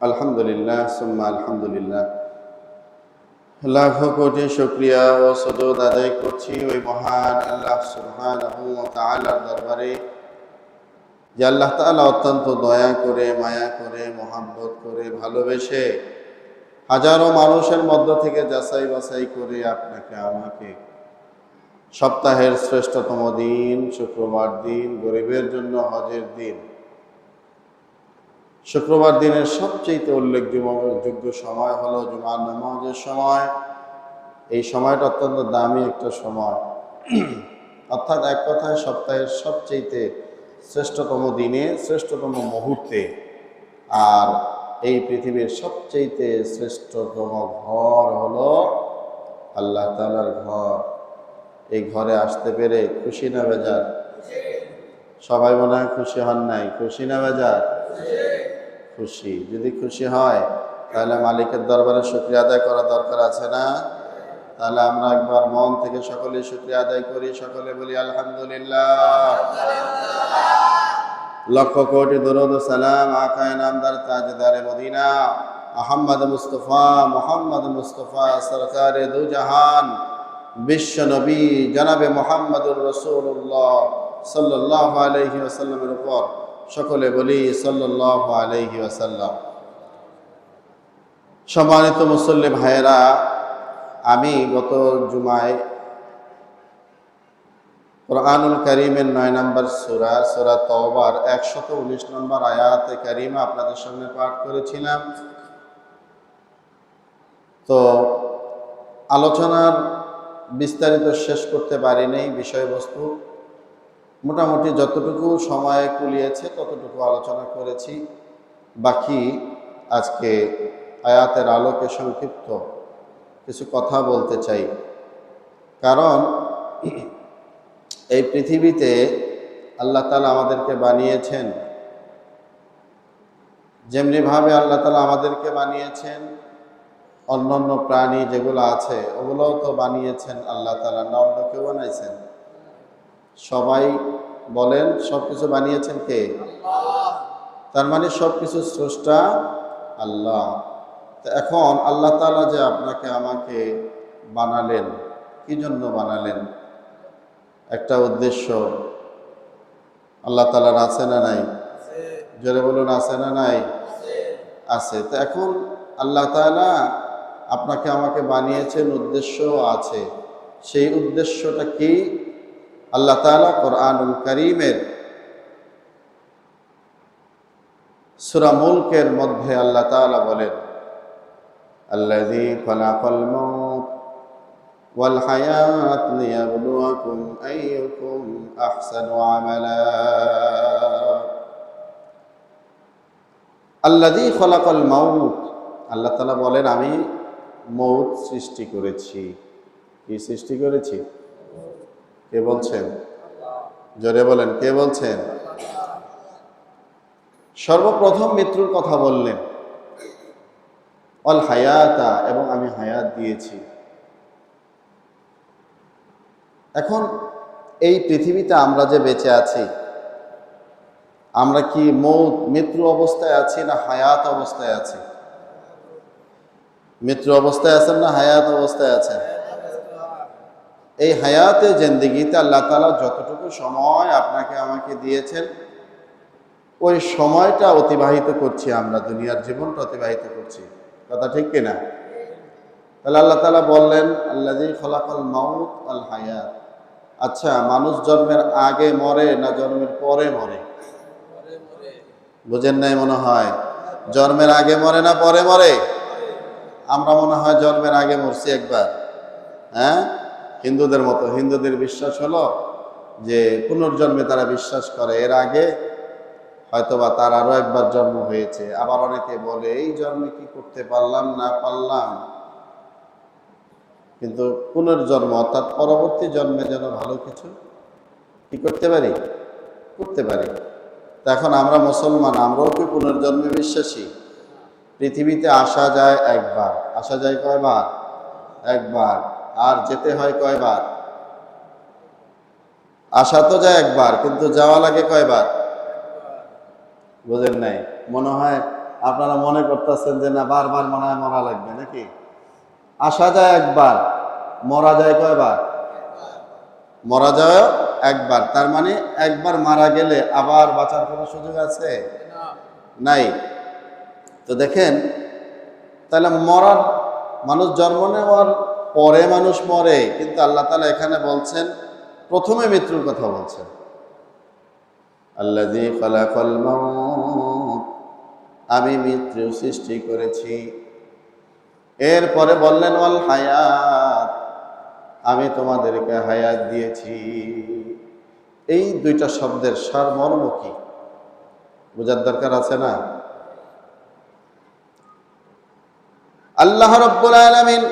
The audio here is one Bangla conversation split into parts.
আলহামদুলিল্লাহ, সুম্মা আলহামদুলিল্লাহ। লাখ কোটি শুক্রিয়া ও সদুদ আদায় করছি ওই মহান আল্লাহ সুবহানাহু ওয়া দরবারে, যে আল্লাহ তাআলা অত্যন্ত দয়া করে, মায়া করে, মোহাব্বত করে, ভালোবেসে হাজারো মানুষের মধ্য থেকে যাচাই বাছাই করে আপনাকে, আমাকে সপ্তাহের শ্রেষ্ঠতম দিন, শুক্রবার দিন, গরিবের জন্য হজের দিন শুক্রবার দিনের সবচেয়ে উল্লেখযোগ্য সময় হলো জুমার নামাজের সময়। এই সময়টা অত্যন্ত দামি একটা সময়। অর্থাৎ এক কথায় সপ্তাহের সবচেয়ে শ্রেষ্ঠতম দিনে, শ্রেষ্ঠতম মুহূর্তে। আর এই পৃথিবীর সবচেয়ে শ্রেষ্ঠতম ঘর হলো আল্লাহ তালার ঘর। এই ঘরে আসতে পেরে খুশি না বেজার? সবাই মনে হয় খুশি হন নাই। খুশি না বেজার? খুশি। যদি খুশি হয়, তাহলে মালিকের দরবারে শুক্রিয়া আদায় করা দরকার আছে না? তাহলে আমরা একবার মন থেকে সকলে শুক্রিয়া আদায় করি, সকলে বলি আলহামদুলিল্লাহ। লক্ষ কোটি দরুদ সালাম আকায় নামদার তাজদারে Medina. Ahmad Mustafa, Muhammad Mustafa সরকারে দু জাহান বিশ্ব নবী জনাবে মোহাম্মদুর রসুল্লাহ সাল্লাহ আলহি আসাল্লামের উপর। সকলে বলি আসাল্লাম সম্মানিত মুসল্লি ভাইয়েরা, আমি গত জুমায় কোরআনুল করিমের নয় নম্বর সুরা সুরা তওবার, একশত উনিশ নম্বর আয়াতে কারিমা আপনাদের সামনে পাঠ করেছিলাম। তো আলোচনার বিস্তারিত শেষ করতে পারিনি বিষয়বস্তু। মোটামুটি যতটুকু সময় কুলিয়েছে, ততটুকু আলোচনা করেছি। বাকি আজকে আয়াতের আলোকে সংক্ষিপ্ত কিছু কথা বলতে চাই। কারণ এই পৃথিবীতে আল্লাহ তালা আমাদেরকে বানিয়েছেন। যেমনিভাবে আল্লাহ তালা আমাদেরকে বানিয়েছেন অন্য অন্য প্রাণী যেগুলো আছে, ওগুলোও তো বানিয়েছেন আল্লাহ তালা না অন্য কেউ বানাইছেন। সবাই বলেন সব কিছু বানিয়েছেন কে? তার মানে সব কিছু স্রষ্টা আল্লাহ। এখন আল্লাহ তালা যে আপনাকে আমাকে বানালেন, কি জন্য বানালেন? একটা উদ্দেশ্য। আল্লাহ তালার আছে না নাই? জোরে বলুন, আছে না নাই? আছে। তো এখন আল্লাহ তালা আপনাকে আমাকে বানিয়েছেন, উদ্দেশ্য আছে। সেই উদ্দেশ্যটা কি? আল্লাহ তালা কোরআনুল করিমের সুরা মুলকের মধ্যে আল্লাহ তালা বলেন মাউত ওয়াল হায়াত লিয়াবলুয়াকুম আইয়ুকুম আহসানু আমালা। আল্লাযী খলাকাল মাউত। আল্লাহ তাআলা বলেন, আমি মৌত সৃষ্টি করেছি। কি সৃষ্টি করেছি? কে বলছেন? জোরে বলেন, কে বলছেন? সর্বপ্রথম মৃত্যুর কথা বললেন। অল হায়াতা, এবং আমি হায়াত দিয়েছি। এখন এই পৃথিবীতে আমরা যে বেঁচে আছি, আমরা কি মৌত, মৃত্যু অবস্থায় আছি না হায়াত অবস্থায় আছি? মৃত্যু অবস্থায় আছেন না হায়াত অবস্থায় আছেন? এই হায়াতে জেন্দিগিতে আল্লাহ তালা যতটুকু সময় আপনাকে আমাকে দিয়েছেন, ওই সময়টা অতিবাহিত করছি আমরা, দুনিয়ার জীবনটা অতিবাহিত করছি। কথা ঠিক কিনা তাহলে আল্লাহ তালা বললেন আল্লাহ খলাকল মাউত আল হায়াত। আচ্ছা মানুষ জন্মের আগে মরে না জন্মের পরে মরে? বুঝেন নাই মনে হয়? জন্মের আগে মরে না পরে মরে? আমরা মনে হয় জন্মের আগে মরছি একবার। হ্যাঁ? হিন্দুদের মতো, হিন্দুদের বিশ্বাস হলো যে পুনর্জন্মে তারা বিশ্বাস করে। এর আগে হয়তোবা তার আরও একবার জন্ম হয়েছে। আবার অনেকে বলে, এই জন্মে কি করতে পারলাম, না পারলাম? কিন্তু পুনর্জন্ম অর্থাৎ পরবর্তী জন্মে যেন ভালো কিছু কি করতে পারি? করতে পারি। তা এখন আমরা মুসলমান, আমরাও কি পুনর্জন্মে বিশ্বাসী? পৃথিবীতে আসা যায় একবার। আসা যায় কয়বার? একবার। আর যেতে হয় কয়বার? আসা তো যায় একবার, কিন্তু যাওয়া লাগে কয়বার? বোঝেন নাই। মনে হয় আপনারা মনে করতেছেন যে না, বারবার মনে হয় মরা লাগবে নাকি? আসা যায় একবার, মরা যায় কয়বার? মরা যায় একবার, তার মানে একবার মারা গেলে আবার বাঁচার কোনো সুযোগ আছে? নাই। তো দেখেন, তাহলে মরার, মানুষ জন্ম নেওয়ার পরে মানুষ মরে, কিন্তু আল্লাহ তালা এখানে বলছেন, প্রথমে মৃত্যুর কথা বলছেন। মাউত। আমি মৃত্যু সৃষ্টি করেছি। এরপরে বললেন, ওয়াল হায়াত। আমি তোমাদেরকে হায়াত দিয়েছি। এই দুইটা শব্দের সারমর্ম কি? বোঝার দরকার আছে না? আল্লাহ রব্বুল আলামিন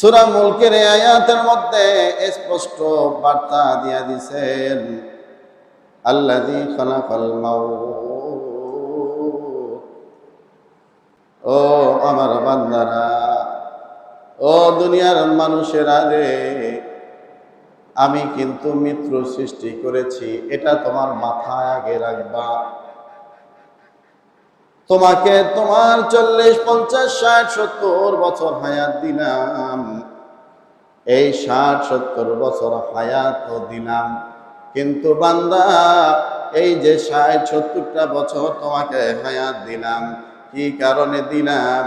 সূরা মুলকের আয়াতের মধ্যে স্পষ্ট বার্তা দিয়া দিছেন, আল্লাযী খালাকাল মাউত। ও আমার বান্দারা, ও দুনিয়ার মানুষেরা রে, আমি কিন্তু মিত্র সৃষ্টি করেছি, এটা তোমার মাথায় আগে রাখবা। তোমাকে তোমার চল্লিশ, পঞ্চাশ, ষাট, সত্তর বছর হায়াত দিলাম। এই ষাট, সত্তর বছর হায়াত দিলাম। কিন্তু বান্দা, এই যে ষাট, সত্তরটা বছর তোমাকে হায়াত দিলাম, কি কারণে দিলাম?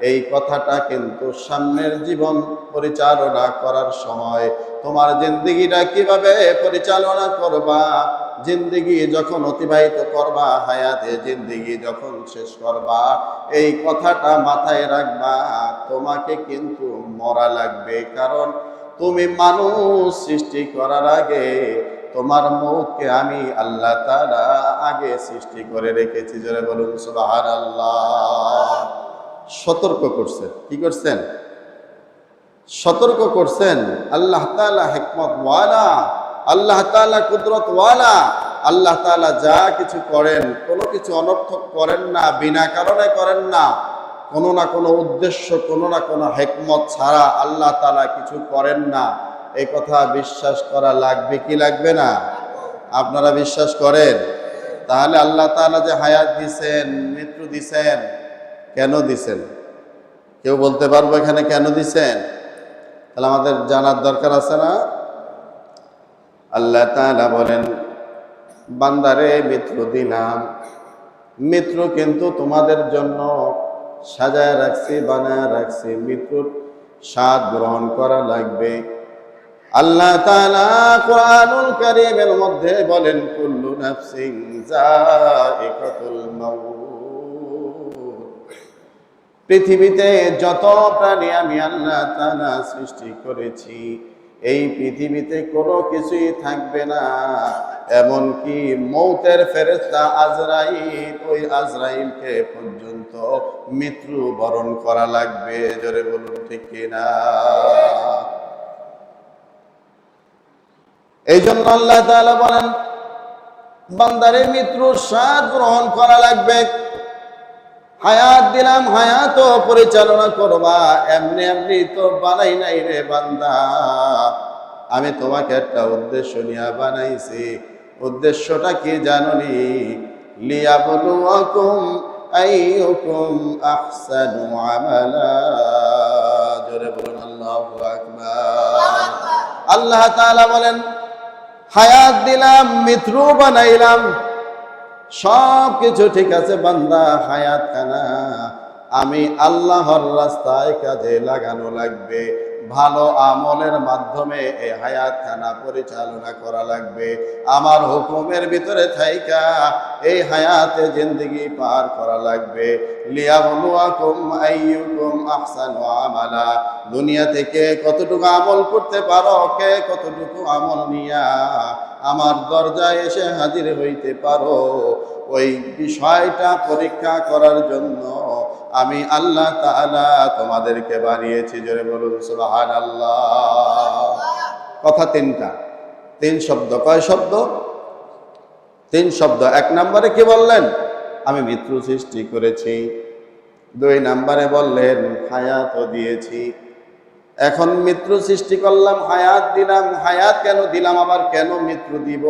এই কথাটা কিন্তু সামনের জীবন পরিচালনা করার সময় তোমার জিন্দিগিটা কীভাবে পরিচালনা করবা? জিন্দিগি যখন অতিবাহিত করবা, হায়াতে জিন্দিগি যখন শেষ করবা, এই কথাটা মাথায় রাখবা, তোমাকে কিন্তু মরা লাগবে। কারণ তুমি মানুষ সৃষ্টি করার আগে তোমার মৌতকে আমি আল্লাহ তাআলা আগে সৃষ্টি করে রেখেছি। জোরে বলুন, সুবহানাল্লাহ। সতর্ক করছেন। কি করছেন? সতর্ক করছেন। আল্লাহ তালা হেকমত ওয়ালা আল্লাহ তাআলা কুদরত ওয়ালা আল্লাহ তাআলা যা কিছু করেন, কোনো কিছু অনর্থক করেন না, বিনা কারণে করেন না। কোনো না কোনো উদ্দেশ্য, কোনো না কোনো হেকমত ছাড়া আল্লাহ তাআলা কিছু করেন না। এই কথা বিশ্বাস করা লাগবে কি লাগবে না? আপনারা বিশ্বাস করেন? তাহলে আল্লাহ তাআলা যে হায়াত দিছেন, মৃত্যু দিছেন, কেন দিছেন? কেউ বলতে পারব এখানে কেন দিছেন? তাহলে আমাদের জানার দরকার আছে না? আল্লাহ তাআলা বলেন, বান্দারে মিত্র দিলাম। মিত্র কিন্তু তোমাদের জন্য সাজায় রাখছি, বানায় রাখছি। মৃত্যুর স্বাদ গ্রহণ করা লাগবে। আল্লাহ তাআলা কোরআনুল কারীমের মধ্যে বলেন, কুল্লু নাফসিন যায়িকাতুল মাউত। পৃথিবীতে যত প্রাণী আমি আল্লাহ তাআলা সৃষ্টি করেছি এই পৃথিবীতে কোনো কিছুই থাকবে না। এমনকি মৌতের ফেরেস্তা আজরাইল, ওই আজরাইলকে পর্যন্ত মৃত্যু বরণ করা লাগবে। জোরে বলুন, ঠিক কিনা এই জন্য আল্লাহ তাআলা বলেন, বান্দারে মৃত্যুর স্বাদ গ্রহণ করা লাগবে। হায়াত দিলাম হায়াত পরিচালনা করবা। এমনি এমনি তো বানাই নাই রে বান্দা। আমি তোমাকে একটা উদ্দেশ্য নিয়ে বানাইছি। উদ্দেশ্যটা কি জাননি? লিয়াবলুয়াকুম আইয়ুকুম আহসানু আমালা। জোরে বলুন, আল্লাহু আকবার। আল্লাহ তাআলা বলেন, হায়াত দিলাম মিত্র বানাইলাম। সব কিছু ঠিক আছে বান্দা হায়াত খানা আমি আল্লাহর রাস্তায় কাজে লাগানো লাগবে। ভালো আমলের মাধ্যমে এই হায়াত খানা পরিচালনা করা লাগবে। আমার হুকুমের ভিতরে থাইকা এই হায়াতে জিন্দগি পার করা লাগবে। আমালা। দুনিয়া থেকে কতটুকু আমল করতে পারো, কে কতটুকু আমল নিয়া আমার দরজায় এসে হাজির হইতে পারো। ওই বিষয়টা পরীক্ষা করার জন্য আমি আল্লাহ তাআলা তোমাদেরকে বানিয়েছি, জোরে বলুন সুবহান আল্লাহ কথা তিনটা। তিন শব্দ। কয় শব্দ? তিন শব্দ। এক নম্বরে কি বললেন? আমি মৃত্যু সৃষ্টি করেছি। দুই নম্বরে বললেন, হায়াত দিয়েছি। এখন মৃত্যু সৃষ্টি করলাম, হায়াত দিলাম। হায়াত কেন দিলাম? আবার কেন মৃত্যু দিব?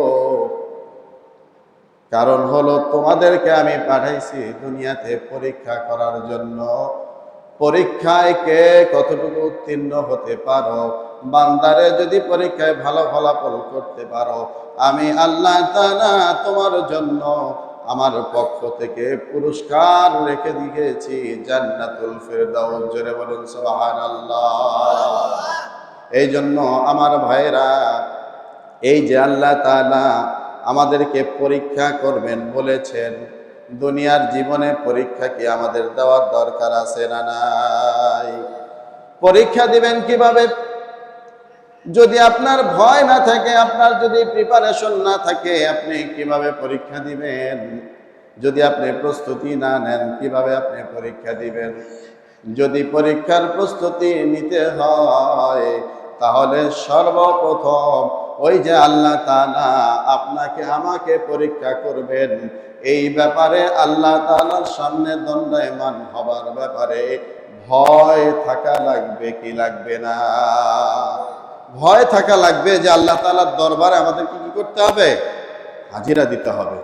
কারণ হলো তোমাদেরকে আমি পাঠাইছি দুনিয়াতে পরীক্ষা করার জন্য। পরীক্ষায় কে কতটুকু উত্তীর্ণ হতে পারো? বান্দারে যদি পরীক্ষায় ভালো ফলাফল করতে পারো, আমি আল্লাহ তাআলা তোমার জন্য আমার পক্ষ থেকে পুরস্কার রেখে দিয়েছি, জান্নাতুল ফেরদাউস। জোরে বলুন, সুবহানাল্লাহ। এই জন্য আমার ভাইরা এই যে আল্লাহ তাআলা আমাদেরকে পরীক্ষা করবেন বলেছেন, দুনিয়ার জীবনে পরীক্ষা কি আমাদের দেওয়ার দরকার আছে না নাই? পরীক্ষা দিবেন কীভাবে? যদি আপনার ভয় না থাকে, আপনার যদি প্রিপারেশন না থাকে, আপনি কীভাবে পরীক্ষা দিবেন? যদি আপনি প্রস্তুতি না নেন, কীভাবে আপনি পরীক্ষা দিবেন? যদি পরীক্ষার প্রস্তুতি নিতে হয়, তাহলে সর্বপ্রথম ওই যে আল্লাহ তালা আপনাকে আমাকে পরীক্ষা করবেন, এই ব্যাপারে আল্লাহ তালার সামনে দণ্ডায়মান হবার ব্যাপারে ভয় থাকা লাগবে কি লাগবে না? ভয় থাকা লাগবে যে আল্লাহ তালার দরবারে আমাদেরকে কি করতে হবে? হাজিরা দিতে হবে।